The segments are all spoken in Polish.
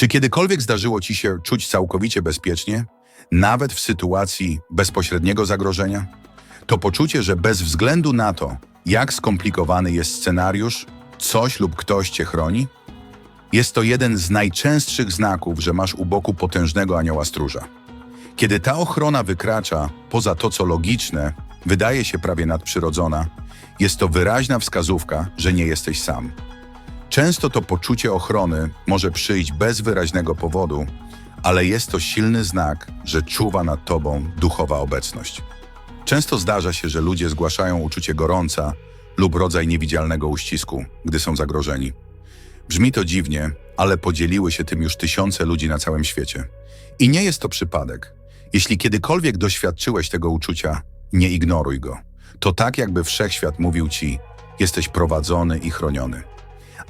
Czy kiedykolwiek zdarzyło ci się czuć całkowicie bezpiecznie, nawet w sytuacji bezpośredniego zagrożenia? To poczucie, że bez względu na to, jak skomplikowany jest scenariusz, coś lub ktoś cię chroni? Jest to jeden z najczęstszych znaków, że masz u boku potężnego anioła stróża. Kiedy ta ochrona wykracza poza to, co logiczne, wydaje się prawie nadprzyrodzona, jest to wyraźna wskazówka, że nie jesteś sam. Często to poczucie ochrony może przyjść bez wyraźnego powodu, ale jest to silny znak, że czuwa nad tobą duchowa obecność. Często zdarza się, że ludzie zgłaszają uczucie gorąca lub rodzaj niewidzialnego uścisku, gdy są zagrożeni. Brzmi to dziwnie, ale podzieliły się tym już tysiące ludzi na całym świecie. I nie jest to przypadek. Jeśli kiedykolwiek doświadczyłeś tego uczucia, nie ignoruj go. To tak, jakby wszechświat mówił ci: jesteś prowadzony i chroniony.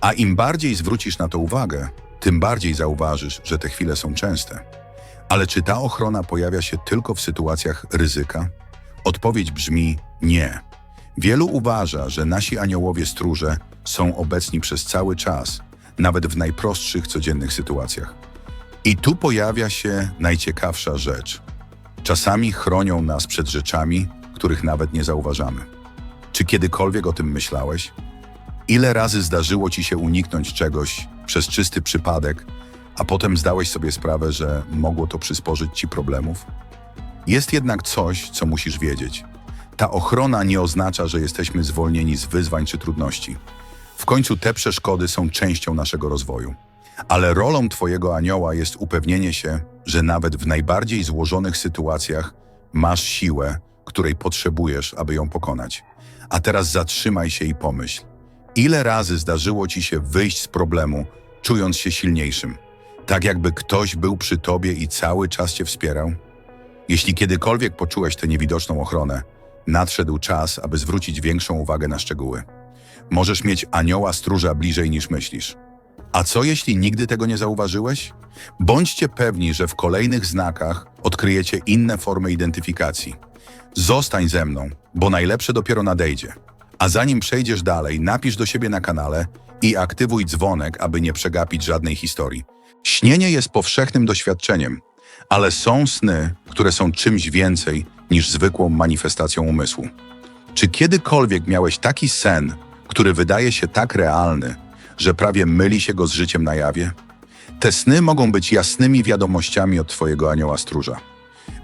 A im bardziej zwrócisz na to uwagę, tym bardziej zauważysz, że te chwile są częste. Ale czy ta ochrona pojawia się tylko w sytuacjach ryzyka? Odpowiedź brzmi nie. Wielu uważa, że nasi aniołowie stróże są obecni przez cały czas, nawet w najprostszych codziennych sytuacjach. I tu pojawia się najciekawsza rzecz. Czasami chronią nas przed rzeczami, których nawet nie zauważamy. Czy kiedykolwiek o tym myślałeś? Ile razy zdarzyło ci się uniknąć czegoś przez czysty przypadek, a potem zdałeś sobie sprawę, że mogło to przysporzyć ci problemów? Jest jednak coś, co musisz wiedzieć. Ta ochrona nie oznacza, że jesteśmy zwolnieni z wyzwań czy trudności. W końcu te przeszkody są częścią naszego rozwoju. Ale rolą Twojego anioła jest upewnienie się, że nawet w najbardziej złożonych sytuacjach masz siłę, której potrzebujesz, aby ją pokonać. A teraz zatrzymaj się i pomyśl. Ile razy zdarzyło Ci się wyjść z problemu, czując się silniejszym? Tak jakby ktoś był przy Tobie i cały czas Cię wspierał? Jeśli kiedykolwiek poczułeś tę niewidoczną ochronę, nadszedł czas, aby zwrócić większą uwagę na szczegóły. Możesz mieć anioła stróża bliżej niż myślisz. A co jeśli nigdy tego nie zauważyłeś? Bądźcie pewni, że w kolejnych znakach odkryjecie inne formy identyfikacji. Zostań ze mną, bo najlepsze dopiero nadejdzie. A zanim przejdziesz dalej, napisz do siebie na kanale i aktywuj dzwonek, aby nie przegapić żadnej historii. Śnienie jest powszechnym doświadczeniem, ale są sny, które są czymś więcej niż zwykłą manifestacją umysłu. Czy kiedykolwiek miałeś taki sen, który wydaje się tak realny, że prawie myli się go z życiem na jawie? Te sny mogą być jasnymi wiadomościami od Twojego anioła stróża.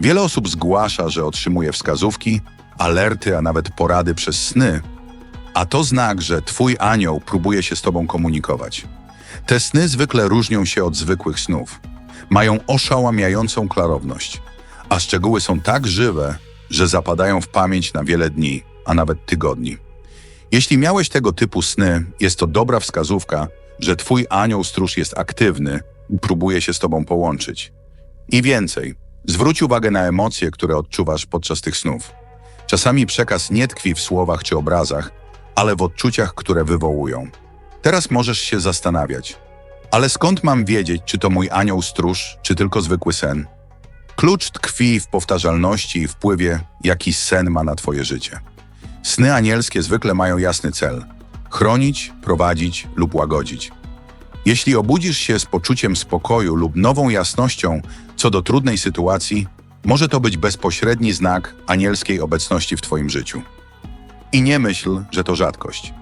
Wiele osób zgłasza, że otrzymuje wskazówki, alerty, a nawet porady przez sny, a to znak, że Twój anioł próbuje się z Tobą komunikować. Te sny zwykle różnią się od zwykłych snów. Mają oszałamiającą klarowność, a szczegóły są tak żywe, że zapadają w pamięć na wiele dni, a nawet tygodni. Jeśli miałeś tego typu sny, jest to dobra wskazówka, że Twój anioł stróż jest aktywny i próbuje się z Tobą połączyć. I więcej, zwróć uwagę na emocje, które odczuwasz podczas tych snów. Czasami przekaz nie tkwi w słowach czy obrazach, ale w odczuciach, które wywołują. Teraz możesz się zastanawiać, ale skąd mam wiedzieć, czy to mój anioł stróż, czy tylko zwykły sen? Klucz tkwi w powtarzalności i wpływie, jaki sen ma na Twoje życie. Sny anielskie zwykle mają jasny cel chronić, prowadzić lub łagodzić. Jeśli obudzisz się z poczuciem spokoju lub nową jasnością co do trudnej sytuacji, może to być bezpośredni znak anielskiej obecności w Twoim życiu. I nie myśl, że to rzadkość.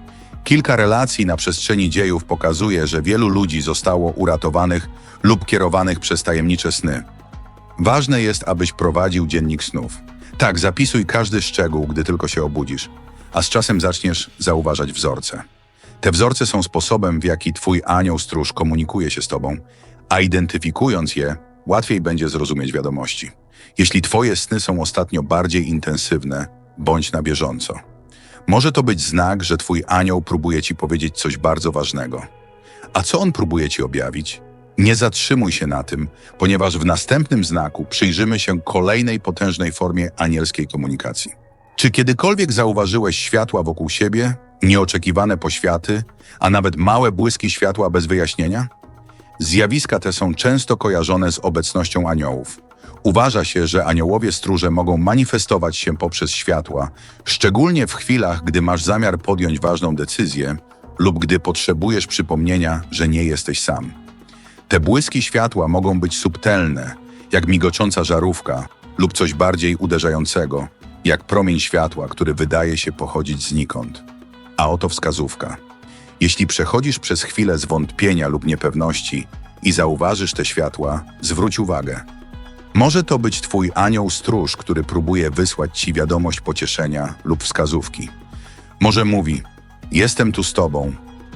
Kilka relacji na przestrzeni dziejów pokazuje, że wielu ludzi zostało uratowanych lub kierowanych przez tajemnicze sny. Ważne jest, abyś prowadził dziennik snów. Tak, zapisuj każdy szczegół, gdy tylko się obudzisz, a z czasem zaczniesz zauważać wzorce. Te wzorce są sposobem, w jaki twój anioł stróż komunikuje się z tobą, a identyfikując je, łatwiej będzie zrozumieć wiadomości. Jeśli twoje sny są ostatnio bardziej intensywne, bądź na bieżąco. Może to być znak, że twój anioł próbuje ci powiedzieć coś bardzo ważnego. A co on próbuje ci objawić? Nie zatrzymuj się na tym, ponieważ w następnym znaku przyjrzymy się kolejnej potężnej formie anielskiej komunikacji. Czy kiedykolwiek zauważyłeś światła wokół siebie, nieoczekiwane poświaty, a nawet małe błyski światła bez wyjaśnienia? Zjawiska te są często kojarzone z obecnością aniołów. Uważa się, że aniołowie stróże mogą manifestować się poprzez światła, szczególnie w chwilach, gdy masz zamiar podjąć ważną decyzję lub gdy potrzebujesz przypomnienia, że nie jesteś sam. Te błyski światła mogą być subtelne, jak migocząca żarówka, lub coś bardziej uderzającego, jak promień światła, który wydaje się pochodzić znikąd. A oto wskazówka. Jeśli przechodzisz przez chwilę zwątpienia lub niepewności i zauważysz te światła, zwróć uwagę. Może to być twój anioł stróż, który próbuje wysłać ci wiadomość pocieszenia lub wskazówki. Może mówi: Jestem tu z tobą,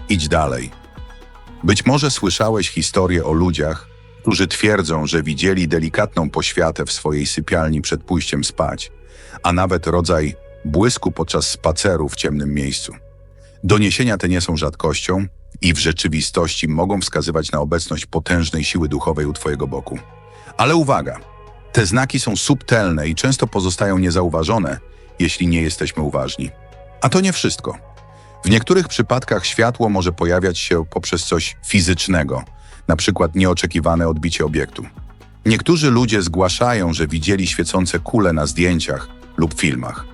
idź dalej. Być może słyszałeś historię o ludziach, którzy twierdzą, że widzieli delikatną poświatę w swojej sypialni przed pójściem spać, a nawet rodzaj błysku podczas spaceru w ciemnym miejscu. Doniesienia te nie są rzadkością i w rzeczywistości mogą wskazywać na obecność potężnej siły duchowej u Twojego boku. Ale uwaga, te znaki są subtelne i często pozostają niezauważone, jeśli nie jesteśmy uważni. A to nie wszystko. W niektórych przypadkach światło może pojawiać się poprzez coś fizycznego, przykład nieoczekiwane odbicie obiektu. Niektórzy ludzie zgłaszają, że widzieli świecące kule na zdjęciach lub filmach.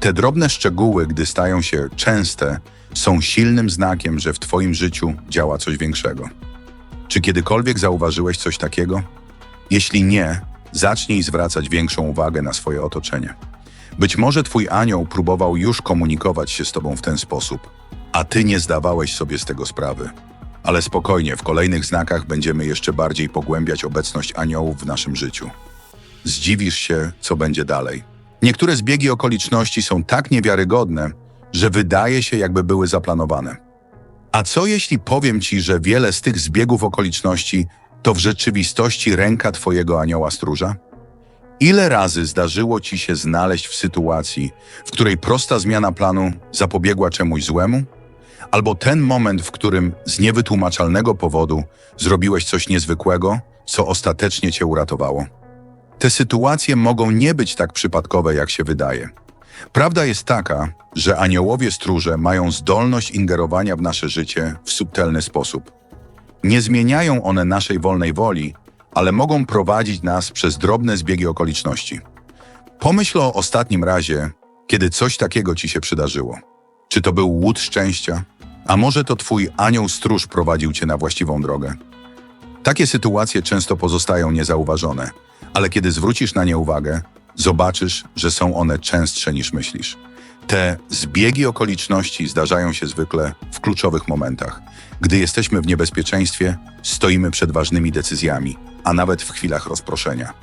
Te drobne szczegóły, gdy stają się częste, są silnym znakiem, że w Twoim życiu działa coś większego. Czy kiedykolwiek zauważyłeś coś takiego? Jeśli nie, zacznij zwracać większą uwagę na swoje otoczenie. Być może Twój anioł próbował już komunikować się z Tobą w ten sposób, a Ty nie zdawałeś sobie z tego sprawy. Ale spokojnie, w kolejnych znakach będziemy jeszcze bardziej pogłębiać obecność aniołów w naszym życiu. Zdziwisz się, co będzie dalej. Niektóre zbiegi okoliczności są tak niewiarygodne, że wydaje się, jakby były zaplanowane. A co jeśli powiem ci, że wiele z tych zbiegów okoliczności to w rzeczywistości ręka twojego anioła stróża? Ile razy zdarzyło ci się znaleźć w sytuacji, w której prosta zmiana planu zapobiegła czemuś złemu? Albo ten moment, w którym z niewytłumaczalnego powodu zrobiłeś coś niezwykłego, co ostatecznie cię uratowało? Te sytuacje mogą nie być tak przypadkowe, jak się wydaje. Prawda jest taka, że aniołowie stróże mają zdolność ingerowania w nasze życie w subtelny sposób. Nie zmieniają one naszej wolnej woli, ale mogą prowadzić nas przez drobne zbiegi okoliczności. Pomyśl o ostatnim razie, kiedy coś takiego ci się przydarzyło. Czy to był łód szczęścia? A może to twój anioł stróż prowadził cię na właściwą drogę? Takie sytuacje często pozostają niezauważone, ale kiedy zwrócisz na nie uwagę, zobaczysz, że są one częstsze niż myślisz. Te zbiegi okoliczności zdarzają się zwykle w kluczowych momentach. Gdy jesteśmy w niebezpieczeństwie, stoimy przed ważnymi decyzjami, a nawet w chwilach rozproszenia.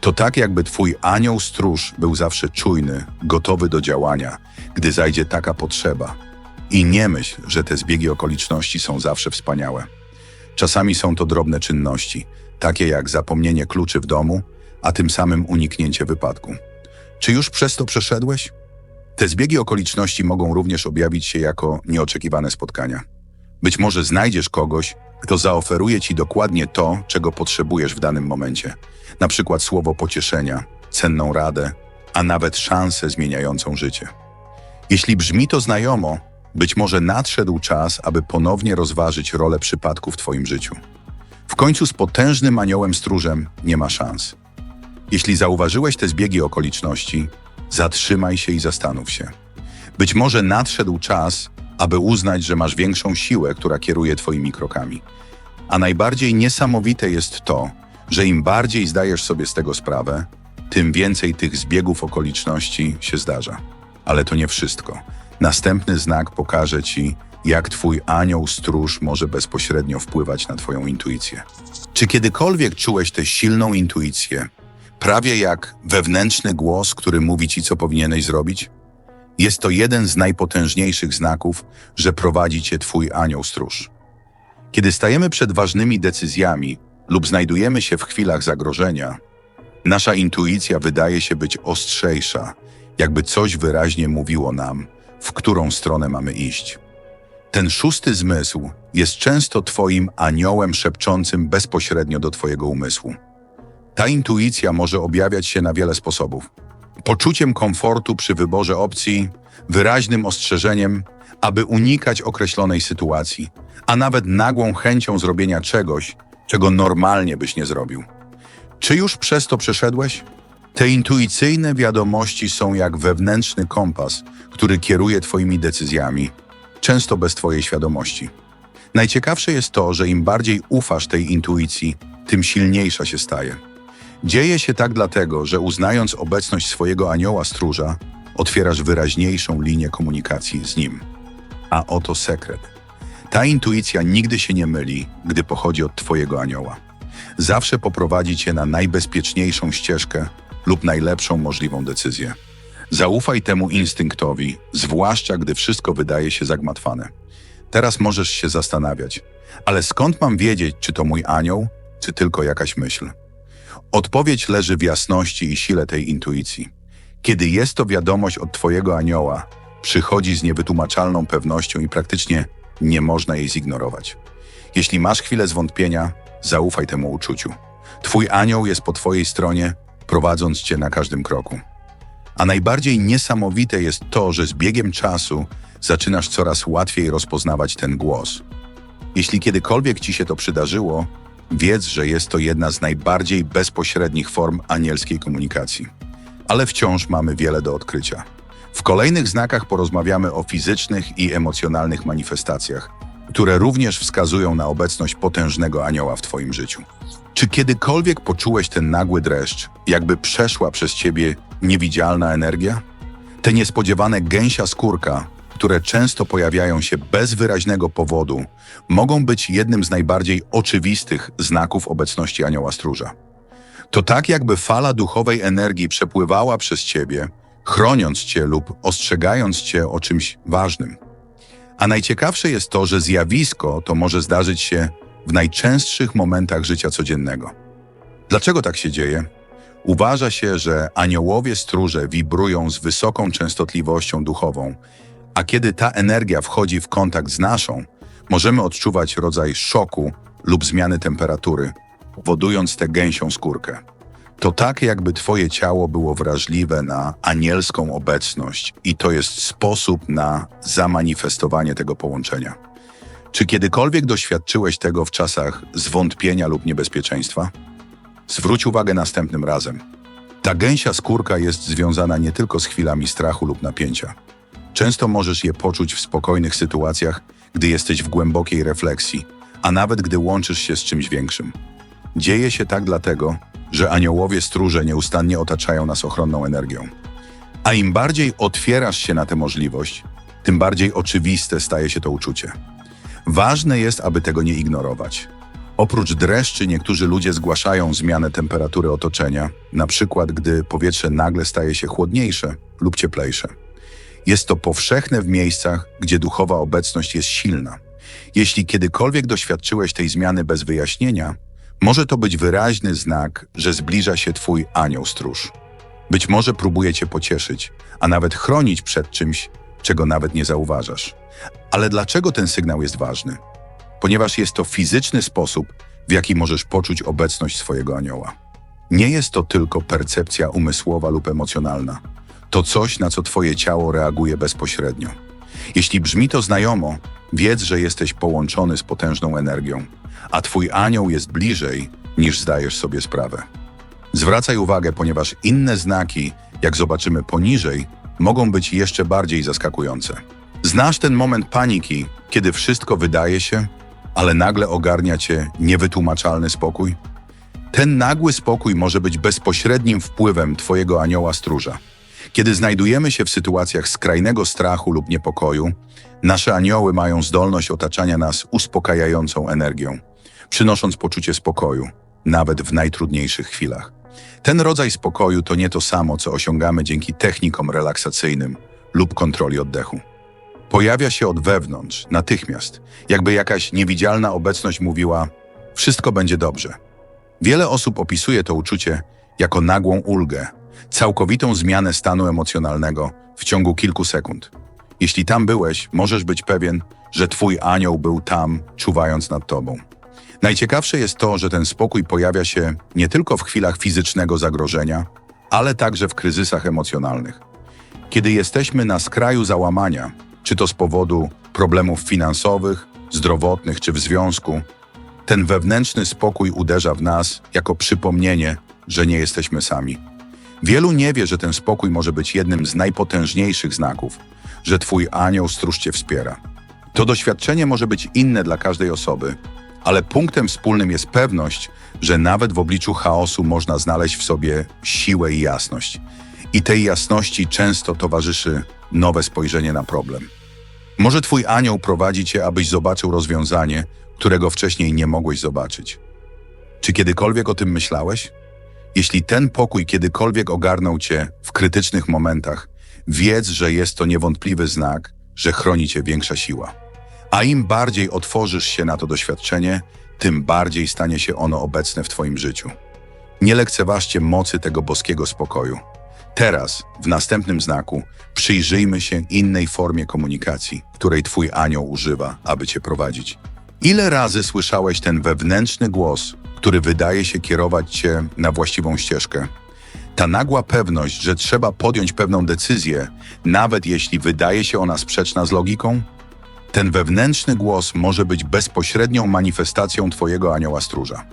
To tak, jakby twój anioł stróż był zawsze czujny, gotowy do działania, gdy zajdzie taka potrzeba. I nie myśl, że te zbiegi okoliczności są zawsze wspaniałe. Czasami są to drobne czynności, takie jak zapomnienie kluczy w domu, a tym samym uniknięcie wypadku. Czy już przez to przeszedłeś? Te zbiegi okoliczności mogą również objawić się jako nieoczekiwane spotkania. Być może znajdziesz kogoś, kto zaoferuje ci dokładnie to, czego potrzebujesz w danym momencie. Na przykład słowo pocieszenia, cenną radę, a nawet szansę zmieniającą życie. Jeśli brzmi to znajomo, być może nadszedł czas, aby ponownie rozważyć rolę przypadku w Twoim życiu. W końcu z potężnym aniołem stróżem nie ma szans. Jeśli zauważyłeś te zbiegi okoliczności, zatrzymaj się i zastanów się. Być może nadszedł czas, aby uznać, że masz większą siłę, która kieruje Twoimi krokami. A najbardziej niesamowite jest to, że im bardziej zdajesz sobie z tego sprawę, tym więcej tych zbiegów okoliczności się zdarza. Ale to nie wszystko. Następny znak pokaże Ci, jak Twój anioł stróż może bezpośrednio wpływać na Twoją intuicję. Czy kiedykolwiek czułeś tę silną intuicję, prawie jak wewnętrzny głos, który mówi Ci, co powinieneś zrobić? Jest to jeden z najpotężniejszych znaków, że prowadzi Cię Twój anioł stróż. Kiedy stajemy przed ważnymi decyzjami lub znajdujemy się w chwilach zagrożenia, nasza intuicja wydaje się być ostrzejsza, jakby coś wyraźnie mówiło nam, w którą stronę mamy iść. Ten szósty zmysł jest często Twoim aniołem szepczącym bezpośrednio do Twojego umysłu. Ta intuicja może objawiać się na wiele sposobów. Poczuciem komfortu przy wyborze opcji, wyraźnym ostrzeżeniem, aby unikać określonej sytuacji, a nawet nagłą chęcią zrobienia czegoś, czego normalnie byś nie zrobił. Czy już przez to przeszedłeś? Te intuicyjne wiadomości są jak wewnętrzny kompas, który kieruje Twoimi decyzjami, często bez Twojej świadomości. Najciekawsze jest to, że im bardziej ufasz tej intuicji, tym silniejsza się staje. Dzieje się tak dlatego, że uznając obecność swojego anioła stróża, otwierasz wyraźniejszą linię komunikacji z nim. A oto sekret. Ta intuicja nigdy się nie myli, gdy pochodzi od Twojego anioła. Zawsze poprowadzi Cię na najbezpieczniejszą ścieżkę lub najlepszą możliwą decyzję. Zaufaj temu instynktowi, zwłaszcza gdy wszystko wydaje się zagmatwane. Teraz możesz się zastanawiać, ale skąd mam wiedzieć, czy to mój anioł, czy tylko jakaś myśl? Odpowiedź leży w jasności i sile tej intuicji. Kiedy jest to wiadomość od Twojego anioła, przychodzi z niewytłumaczalną pewnością i praktycznie nie można jej zignorować. Jeśli masz chwilę zwątpienia, zaufaj temu uczuciu. Twój anioł jest po Twojej stronie, prowadząc Cię na każdym kroku. A najbardziej niesamowite jest to, że z biegiem czasu zaczynasz coraz łatwiej rozpoznawać ten głos. Jeśli kiedykolwiek ci się to przydarzyło, wiedz, że jest to jedna z najbardziej bezpośrednich form anielskiej komunikacji. Ale wciąż mamy wiele do odkrycia. W kolejnych znakach porozmawiamy o fizycznych i emocjonalnych manifestacjach, które również wskazują na obecność potężnego anioła w Twoim życiu. Czy kiedykolwiek poczułeś ten nagły dreszcz, jakby przeszła przez Ciebie niewidzialna energia? Te niespodziewane gęsia skórka, które często pojawiają się bez wyraźnego powodu, mogą być jednym z najbardziej oczywistych znaków obecności anioła stróża. To tak, jakby fala duchowej energii przepływała przez ciebie, chroniąc cię lub ostrzegając cię o czymś ważnym. A najciekawsze jest to, że zjawisko to może zdarzyć się w najczęstszych momentach życia codziennego. Dlaczego tak się dzieje? Uważa się, że aniołowie stróże wibrują z wysoką częstotliwością duchową, a kiedy ta energia wchodzi w kontakt z naszą, możemy odczuwać rodzaj szoku lub zmiany temperatury, powodując tę gęsią skórkę. To tak, jakby twoje ciało było wrażliwe na anielską obecność i to jest sposób na zamanifestowanie tego połączenia. Czy kiedykolwiek doświadczyłeś tego w czasach zwątpienia lub niebezpieczeństwa? Zwróć uwagę następnym razem. Ta gęsia skórka jest związana nie tylko z chwilami strachu lub napięcia. Często możesz je poczuć w spokojnych sytuacjach, gdy jesteś w głębokiej refleksji, a nawet gdy łączysz się z czymś większym. Dzieje się tak dlatego, że aniołowie stróże nieustannie otaczają nas ochronną energią. A im bardziej otwierasz się na tę możliwość, tym bardziej oczywiste staje się to uczucie. Ważne jest, aby tego nie ignorować. Oprócz dreszczy niektórzy ludzie zgłaszają zmianę temperatury otoczenia, na przykład gdy powietrze nagle staje się chłodniejsze lub cieplejsze. Jest to powszechne w miejscach, gdzie duchowa obecność jest silna. Jeśli kiedykolwiek doświadczyłeś tej zmiany bez wyjaśnienia, może to być wyraźny znak, że zbliża się Twój anioł stróż. Być może próbuje Cię pocieszyć, a nawet chronić przed czymś, czego nawet nie zauważasz. Ale dlaczego ten sygnał jest ważny? Ponieważ jest to fizyczny sposób, w jaki możesz poczuć obecność swojego anioła. Nie jest to tylko percepcja umysłowa lub emocjonalna. To coś, na co Twoje ciało reaguje bezpośrednio. Jeśli brzmi to znajomo, wiedz, że jesteś połączony z potężną energią, a Twój anioł jest bliżej, niż zdajesz sobie sprawę. Zwracaj uwagę, ponieważ inne znaki, jak zobaczymy poniżej, mogą być jeszcze bardziej zaskakujące. Znasz ten moment paniki, kiedy wszystko wydaje się, ale nagle ogarnia cię niewytłumaczalny spokój? Ten nagły spokój może być bezpośrednim wpływem Twojego anioła stróża. Kiedy znajdujemy się w sytuacjach skrajnego strachu lub niepokoju, nasze anioły mają zdolność otaczania nas uspokajającą energią, przynosząc poczucie spokoju, nawet w najtrudniejszych chwilach. Ten rodzaj spokoju to nie to samo, co osiągamy dzięki technikom relaksacyjnym lub kontroli oddechu. Pojawia się od wewnątrz, natychmiast, jakby jakaś niewidzialna obecność mówiła: Wszystko będzie dobrze. Wiele osób opisuje to uczucie jako nagłą ulgę, całkowitą zmianę stanu emocjonalnego w ciągu kilku sekund. Jeśli tam byłeś, możesz być pewien, że twój anioł był tam, czuwając nad tobą. Najciekawsze jest to, że ten spokój pojawia się nie tylko w chwilach fizycznego zagrożenia, ale także w kryzysach emocjonalnych. Kiedy jesteśmy na skraju załamania, czy to z powodu problemów finansowych, zdrowotnych czy w związku, ten wewnętrzny spokój uderza w nas jako przypomnienie, że nie jesteśmy sami. Wielu nie wie, że ten spokój może być jednym z najpotężniejszych znaków, że Twój anioł stróż Cię wspiera. To doświadczenie może być inne dla każdej osoby, ale punktem wspólnym jest pewność, że nawet w obliczu chaosu można znaleźć w sobie siłę i jasność. I tej jasności często towarzyszy nowe spojrzenie na problem. Może twój anioł prowadzi cię, abyś zobaczył rozwiązanie, którego wcześniej nie mogłeś zobaczyć. Czy kiedykolwiek o tym myślałeś? Jeśli ten pokój kiedykolwiek ogarnął cię w krytycznych momentach, wiedz, że jest to niewątpliwy znak, że chroni cię większa siła. A im bardziej otworzysz się na to doświadczenie, tym bardziej stanie się ono obecne w twoim życiu. Nie lekceważcie mocy tego boskiego spokoju. Teraz, w następnym znaku, przyjrzyjmy się innej formie komunikacji, której twój anioł używa, aby cię prowadzić. Ile razy słyszałeś ten wewnętrzny głos, który wydaje się kierować cię na właściwą ścieżkę? Ta nagła pewność, że trzeba podjąć pewną decyzję, nawet jeśli wydaje się ona sprzeczna z logiką? Ten wewnętrzny głos może być bezpośrednią manifestacją Twojego anioła stróża.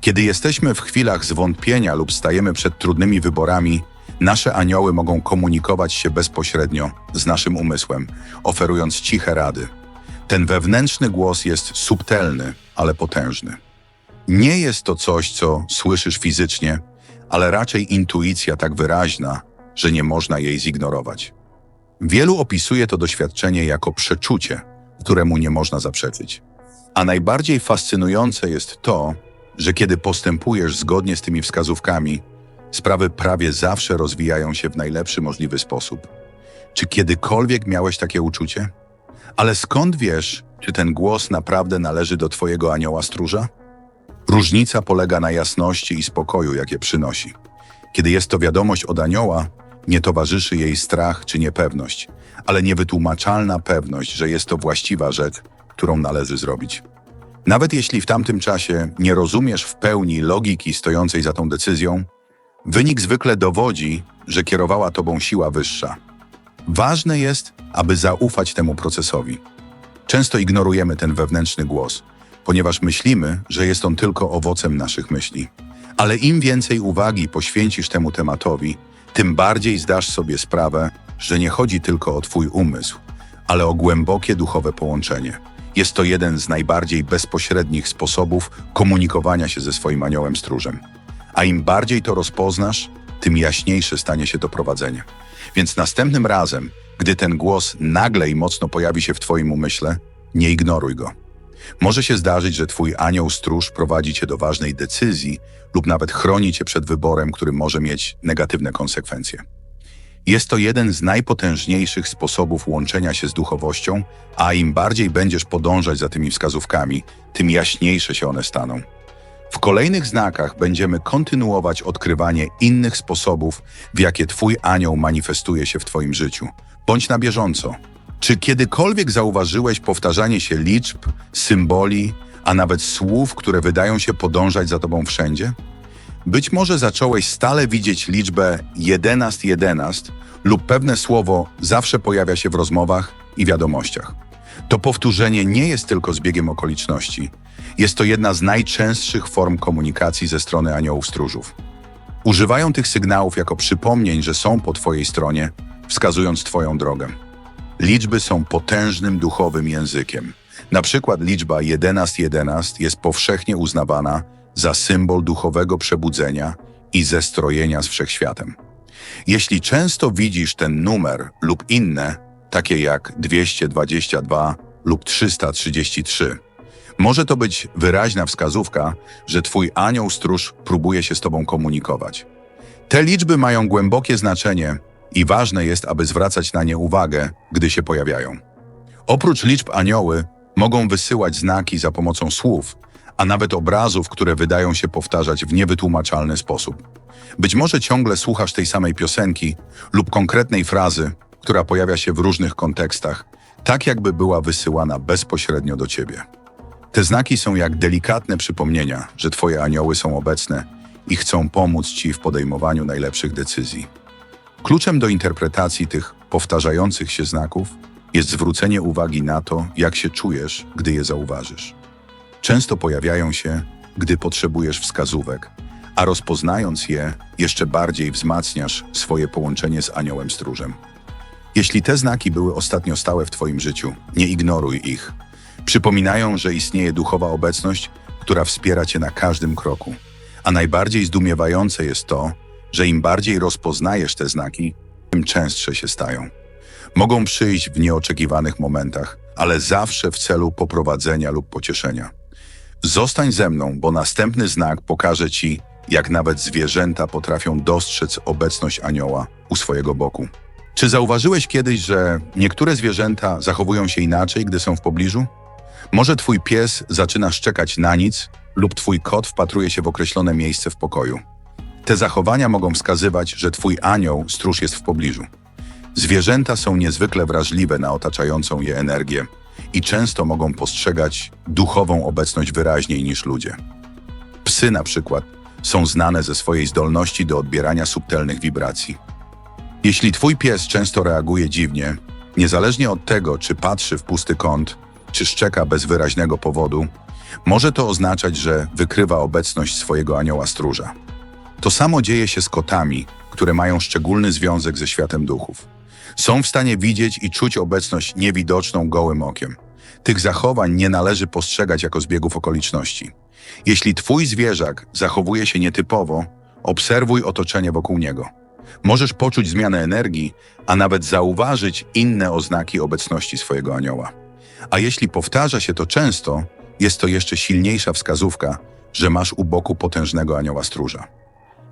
Kiedy jesteśmy w chwilach zwątpienia lub stajemy przed trudnymi wyborami, nasze anioły mogą komunikować się bezpośrednio z naszym umysłem, oferując ciche rady. Ten wewnętrzny głos jest subtelny, ale potężny. Nie jest to coś, co słyszysz fizycznie, ale raczej intuicja tak wyraźna, że nie można jej zignorować. Wielu opisuje to doświadczenie jako przeczucie, któremu nie można zaprzeczyć. A najbardziej fascynujące jest to, że kiedy postępujesz zgodnie z tymi wskazówkami, sprawy prawie zawsze rozwijają się w najlepszy możliwy sposób. Czy kiedykolwiek miałeś takie uczucie? Ale skąd wiesz, czy ten głos naprawdę należy do Twojego anioła stróża? Różnica polega na jasności i spokoju, jakie przynosi. Kiedy jest to wiadomość od anioła, nie towarzyszy jej strach czy niepewność, ale niewytłumaczalna pewność, że jest to właściwa rzecz, którą należy zrobić. Nawet jeśli w tamtym czasie nie rozumiesz w pełni logiki stojącej za tą decyzją, wynik zwykle dowodzi, że kierowała tobą siła wyższa. Ważne jest, aby zaufać temu procesowi. Często ignorujemy ten wewnętrzny głos, ponieważ myślimy, że jest on tylko owocem naszych myśli. Ale im więcej uwagi poświęcisz temu tematowi, tym bardziej zdasz sobie sprawę, że nie chodzi tylko o Twój umysł, ale o głębokie duchowe połączenie. Jest to jeden z najbardziej bezpośrednich sposobów komunikowania się ze swoim aniołem stróżem. A im bardziej to rozpoznasz, tym jaśniejsze stanie się to prowadzenie. Więc następnym razem, gdy ten głos nagle i mocno pojawi się w Twoim umyśle, nie ignoruj go. Może się zdarzyć, że Twój anioł stróż prowadzi Cię do ważnej decyzji lub nawet chroni Cię przed wyborem, który może mieć negatywne konsekwencje. Jest to jeden z najpotężniejszych sposobów łączenia się z duchowością, a im bardziej będziesz podążać za tymi wskazówkami, tym jaśniejsze się one staną. W kolejnych znakach będziemy kontynuować odkrywanie innych sposobów, w jakie Twój anioł manifestuje się w Twoim życiu. Bądź na bieżąco. Czy kiedykolwiek zauważyłeś powtarzanie się liczb, symboli, a nawet słów, które wydają się podążać za Tobą wszędzie? Być może zacząłeś stale widzieć liczbę 11 11 lub pewne słowo zawsze pojawia się w rozmowach i wiadomościach. To powtórzenie nie jest tylko zbiegiem okoliczności. Jest to jedna z najczęstszych form komunikacji ze strony aniołów stróżów. Używają tych sygnałów jako przypomnień, że są po Twojej stronie, wskazując Twoją drogę. Liczby są potężnym duchowym językiem. Na przykład liczba 1111 jest powszechnie uznawana za symbol duchowego przebudzenia i zestrojenia z wszechświatem. Jeśli często widzisz ten numer lub inne, takie jak 222 lub 333, może to być wyraźna wskazówka, że Twój anioł stróż próbuje się z Tobą komunikować. Te liczby mają głębokie znaczenie i ważne jest, aby zwracać na nie uwagę, gdy się pojawiają. Oprócz liczb anioły mogą wysyłać znaki za pomocą słów, a nawet obrazów, które wydają się powtarzać w niewytłumaczalny sposób. Być może ciągle słuchasz tej samej piosenki lub konkretnej frazy, która pojawia się w różnych kontekstach, tak jakby była wysyłana bezpośrednio do ciebie. Te znaki są jak delikatne przypomnienia, że twoje anioły są obecne i chcą pomóc ci w podejmowaniu najlepszych decyzji. Kluczem do interpretacji tych powtarzających się znaków jest zwrócenie uwagi na to, jak się czujesz, gdy je zauważysz. Często pojawiają się, gdy potrzebujesz wskazówek, a rozpoznając je, jeszcze bardziej wzmacniasz swoje połączenie z aniołem stróżem. Jeśli te znaki były ostatnio stałe w Twoim życiu, nie ignoruj ich. Przypominają, że istnieje duchowa obecność, która wspiera Cię na każdym kroku. A najbardziej zdumiewające jest to, że im bardziej rozpoznajesz te znaki, tym częstsze się stają. Mogą przyjść w nieoczekiwanych momentach, ale zawsze w celu poprowadzenia lub pocieszenia. Zostań ze mną, bo następny znak pokaże Ci, jak nawet zwierzęta potrafią dostrzec obecność anioła u swojego boku. Czy zauważyłeś kiedyś, że niektóre zwierzęta zachowują się inaczej, gdy są w pobliżu? Może twój pies zaczyna szczekać na nic lub twój kot wpatruje się w określone miejsce w pokoju. Te zachowania mogą wskazywać, że twój anioł, stróż jest w pobliżu. Zwierzęta są niezwykle wrażliwe na otaczającą je energię i często mogą postrzegać duchową obecność wyraźniej niż ludzie. Psy na przykład są znane ze swojej zdolności do odbierania subtelnych wibracji. Jeśli twój pies często reaguje dziwnie, niezależnie od tego, czy patrzy w pusty kąt, czy szczeka bez wyraźnego powodu, może to oznaczać, że wykrywa obecność swojego anioła stróża. To samo dzieje się z kotami, które mają szczególny związek ze światem duchów. Są w stanie widzieć i czuć obecność niewidoczną gołym okiem. Tych zachowań nie należy postrzegać jako zbiegów okoliczności. Jeśli twój zwierzak zachowuje się nietypowo, obserwuj otoczenie wokół niego. Możesz poczuć zmianę energii, a nawet zauważyć inne oznaki obecności swojego anioła. A jeśli powtarza się to często, jest to jeszcze silniejsza wskazówka, że masz u boku potężnego anioła stróża.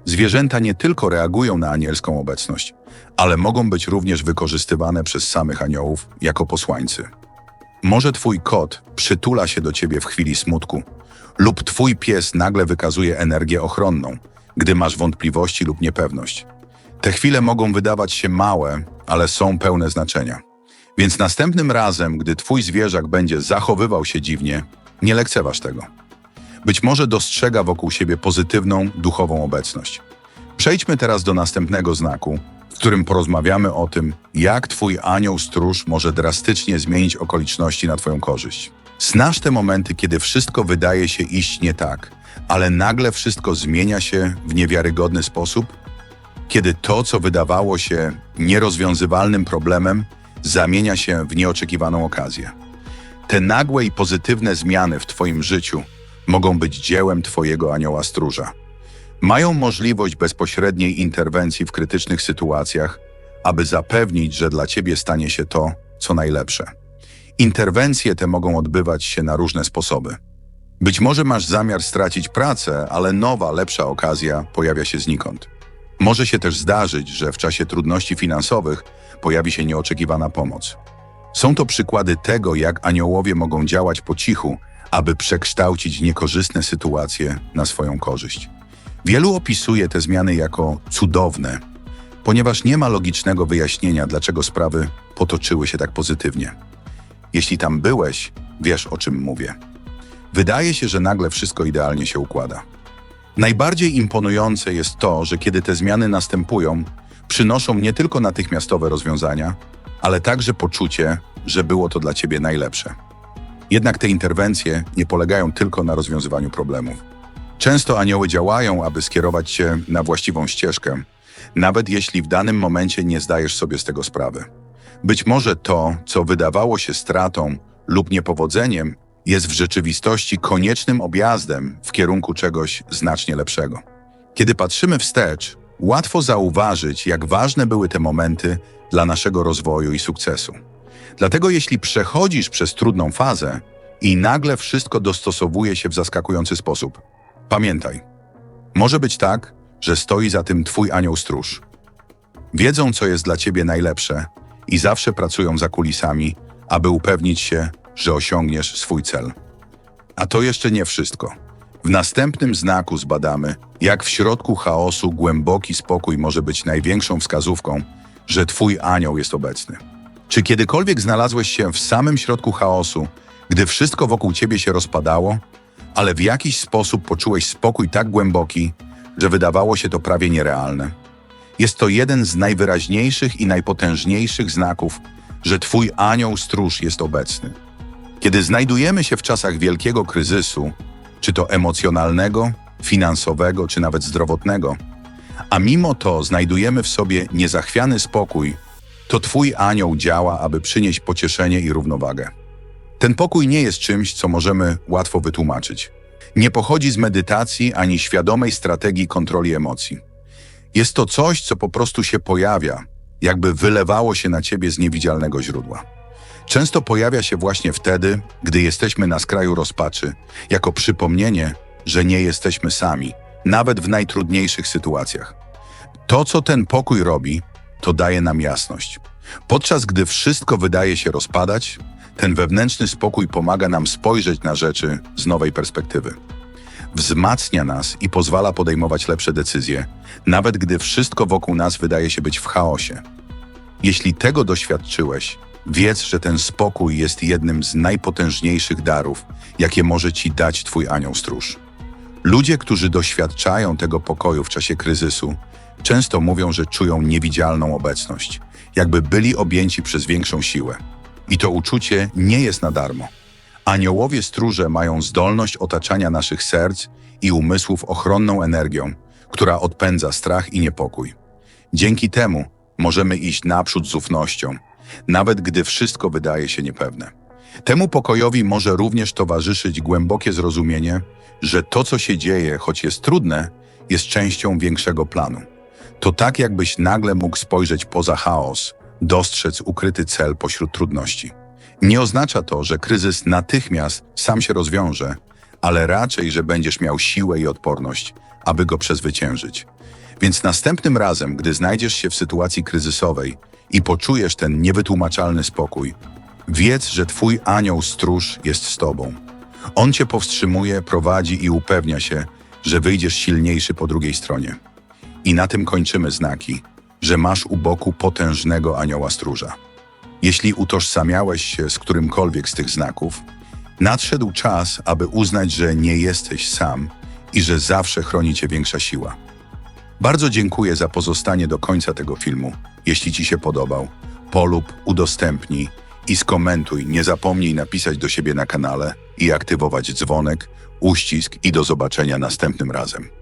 Zwierzęta nie tylko reagują na anielską obecność, ale mogą być również wykorzystywane przez samych aniołów jako posłańcy. Może twój kot przytula się do ciebie w chwili smutku, lub twój pies nagle wykazuje energię ochronną, gdy masz wątpliwości lub niepewność. Te chwile mogą wydawać się małe, ale są pełne znaczenia. Więc następnym razem, gdy twój zwierzak będzie zachowywał się dziwnie, nie lekceważ tego. Być może dostrzega wokół siebie pozytywną, duchową obecność. Przejdźmy teraz do następnego znaku, w którym porozmawiamy o tym, jak twój anioł stróż może drastycznie zmienić okoliczności na twoją korzyść. Znasz te momenty, kiedy wszystko wydaje się iść nie tak, ale nagle wszystko zmienia się w niewiarygodny sposób? Kiedy to, co wydawało się nierozwiązywalnym problemem, zamienia się w nieoczekiwaną okazję. Te nagłe i pozytywne zmiany w Twoim życiu mogą być dziełem Twojego anioła stróża. Mają możliwość bezpośredniej interwencji w krytycznych sytuacjach, aby zapewnić, że dla Ciebie stanie się to, co najlepsze. Interwencje te mogą odbywać się na różne sposoby. Być może masz zamiar stracić pracę, ale nowa, lepsza okazja pojawia się znikąd. Może się też zdarzyć, że w czasie trudności finansowych pojawi się nieoczekiwana pomoc. Są to przykłady tego, jak aniołowie mogą działać po cichu, aby przekształcić niekorzystne sytuacje na swoją korzyść. Wielu opisuje te zmiany jako cudowne, ponieważ nie ma logicznego wyjaśnienia, dlaczego sprawy potoczyły się tak pozytywnie. Jeśli tam byłeś, wiesz o czym mówię. Wydaje się, że nagle wszystko idealnie się układa. Najbardziej imponujące jest to, że kiedy te zmiany następują, przynoszą nie tylko natychmiastowe rozwiązania, ale także poczucie, że było to dla ciebie najlepsze. Jednak te interwencje nie polegają tylko na rozwiązywaniu problemów. Często anioły działają, aby skierować cię na właściwą ścieżkę, nawet jeśli w danym momencie nie zdajesz sobie z tego sprawy. Być może to, co wydawało się stratą lub niepowodzeniem, jest w rzeczywistości koniecznym objazdem w kierunku czegoś znacznie lepszego. Kiedy patrzymy wstecz, łatwo zauważyć, jak ważne były te momenty dla naszego rozwoju i sukcesu. Dlatego jeśli przechodzisz przez trudną fazę i nagle wszystko dostosowuje się w zaskakujący sposób, pamiętaj, może być tak, że stoi za tym Twój anioł stróż. Wiedzą, co jest dla Ciebie najlepsze i zawsze pracują za kulisami, aby upewnić się, że osiągniesz swój cel. A to jeszcze nie wszystko. W następnym znaku zbadamy, jak w środku chaosu głęboki spokój może być największą wskazówką, że Twój anioł jest obecny. Czy kiedykolwiek znalazłeś się w samym środku chaosu, gdy wszystko wokół Ciebie się rozpadało, ale w jakiś sposób poczułeś spokój tak głęboki, że wydawało się to prawie nierealne? Jest to jeden z najwyraźniejszych i najpotężniejszych znaków, że Twój anioł stróż jest obecny. Kiedy znajdujemy się w czasach wielkiego kryzysu, czy to emocjonalnego, finansowego, czy nawet zdrowotnego, a mimo to znajdujemy w sobie niezachwiany spokój, To twój anioł działa, aby przynieść pocieszenie i równowagę. Ten pokój nie jest czymś, co możemy łatwo wytłumaczyć. Nie pochodzi z medytacji ani świadomej strategii kontroli emocji. Jest to coś, co po prostu się pojawia, jakby wylewało się na ciebie z niewidzialnego źródła. Często pojawia się właśnie wtedy, gdy jesteśmy na skraju rozpaczy, jako przypomnienie, że nie jesteśmy sami, nawet w najtrudniejszych sytuacjach. To, co ten pokój robi, to daje nam jasność. Podczas gdy wszystko wydaje się rozpadać, ten wewnętrzny spokój pomaga nam spojrzeć na rzeczy z nowej perspektywy. Wzmacnia nas i pozwala podejmować lepsze decyzje, nawet gdy wszystko wokół nas wydaje się być w chaosie. Jeśli tego doświadczyłeś, wiedz, że ten spokój jest jednym z najpotężniejszych darów, jakie może ci dać Twój anioł stróż. Ludzie, którzy doświadczają tego pokoju w czasie kryzysu, często mówią, że czują niewidzialną obecność, jakby byli objęci przez większą siłę. I to uczucie nie jest na darmo. Aniołowie stróże mają zdolność otaczania naszych serc i umysłów ochronną energią, która odpędza strach i niepokój. Dzięki temu możemy iść naprzód z ufnością, nawet gdy wszystko wydaje się niepewne. Temu pokojowi może również towarzyszyć głębokie zrozumienie, że to, co się dzieje, choć jest trudne, jest częścią większego planu. To tak, jakbyś nagle mógł spojrzeć poza chaos, dostrzec ukryty cel pośród trudności. Nie oznacza to, że kryzys natychmiast sam się rozwiąże, ale raczej, że będziesz miał siłę i odporność, aby go przezwyciężyć. Więc następnym razem, gdy znajdziesz się w sytuacji kryzysowej i poczujesz ten niewytłumaczalny spokój, wiedz, że twój anioł stróż jest z tobą. On cię powstrzymuje, prowadzi i upewnia się, że wyjdziesz silniejszy po drugiej stronie. I na tym kończymy znaki, że masz u boku potężnego anioła stróża. Jeśli utożsamiałeś się z którymkolwiek z tych znaków, nadszedł czas, aby uznać, że nie jesteś sam i że zawsze chroni cię większa siła. Bardzo dziękuję za pozostanie do końca tego filmu. Jeśli Ci się podobał, polub, udostępnij i skomentuj. Nie zapomnij napisać do siebie na kanale i aktywować dzwonek, uścisk i do zobaczenia następnym razem.